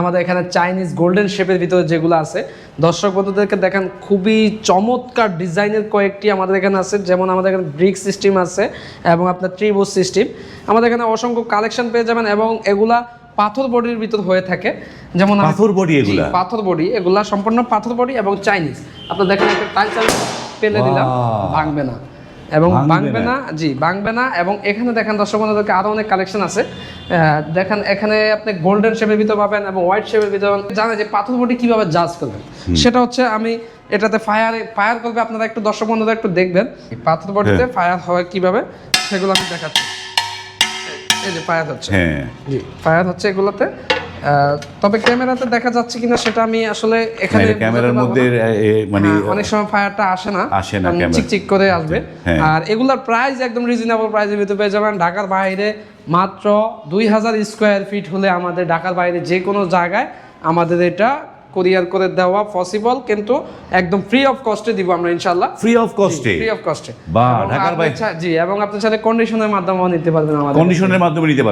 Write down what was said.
আমাদের এখানে Chinese golden শেপের ভিতরে যেগুলো আছে দর্শক বন্ধুদেরকে দেখেন খুবই চমৎকার ডিজাইনের কয়েকটি আমাদের এখানে আছে যেমন আমাদের এখানে ব্রিক সিস্টেম আছে এবং আপনার ট্রিবোস সিস্টেম আমাদের এখানে অসংখ্য কালেকশন পেয়ে যাবেন এবং এগুলা পাথর বডির ভিতর হয়ে থাকে। যেমন পাথর বডি এগুলা? পাথর বডি এগুলা সম্পূর্ণ পাথর বডি এবং চাইনিজ আপনার দেখেন একটা টাইলস পেলে দিলাম ভাঙবে না। এবং ভাঙবে না। জি ভাঙবে না এবং এখানে দেখেন দর্শক বন্ধুদেরকে আরও অনেক কালেকশন আছে। দেখেন এখানে আপনি গোল্ডেন শেপের ভিতর পাবেন এবং হোয়াইট শেপের ভিতর পাবেন। জানেন যে পাথর বডি কীভাবে জাজ করবেন? সেটা হচ্ছে আমি এটাতে ফায়ার ফায়ার করবে আপনারা একটু দর্শক বন্ধুরা একটু দেখবেন। পাথর বডিতে ফায়ার হয় কীভাবে সেগুলো আমি দেখাচ্ছি। এই- যে ফায়ার হচ্ছে। হ্যাঁ। জি ফায়ার হচ্ছে এগুলোতে। তবে ক্যামেরাতে দেখা যাচ্ছে কিনা সেটা আমি আসলে এখানে ক্যামেরার মধ্যে মানে হ্যাঁ, অনেক সময় ফায়ারটা আসে না। আসে না। চিকচিক করে আসবে। হ্যাঁ। আর এগুলার প্রাইস একদম রিজনেবল প্রাইসের ভিতরে পেয়ে যাবেন। ঢাকার বাইরে মাত্র দুই হাজার স্কোয়ার ফিট হলে আমাদের ঢাকার বাইরে যে কোনো জায়গায় আমাদের এটা কুরিয়ার করে দেওয়া পসিবল কিন্তু একদম ফ্রি অফ কস্টে দিব আমরা ইনশাল্লাহ ফ্রি অফ কস্টে ফ্রি অফ কস্টে বাহ, ঢাকার বাইরে- জি এবং আপনি চাইলে কন্ডিশনের মাধ্যমেও নিতে পারবেন আমাদের কন্ডিশনের মাধ্যমে নিতে পারবে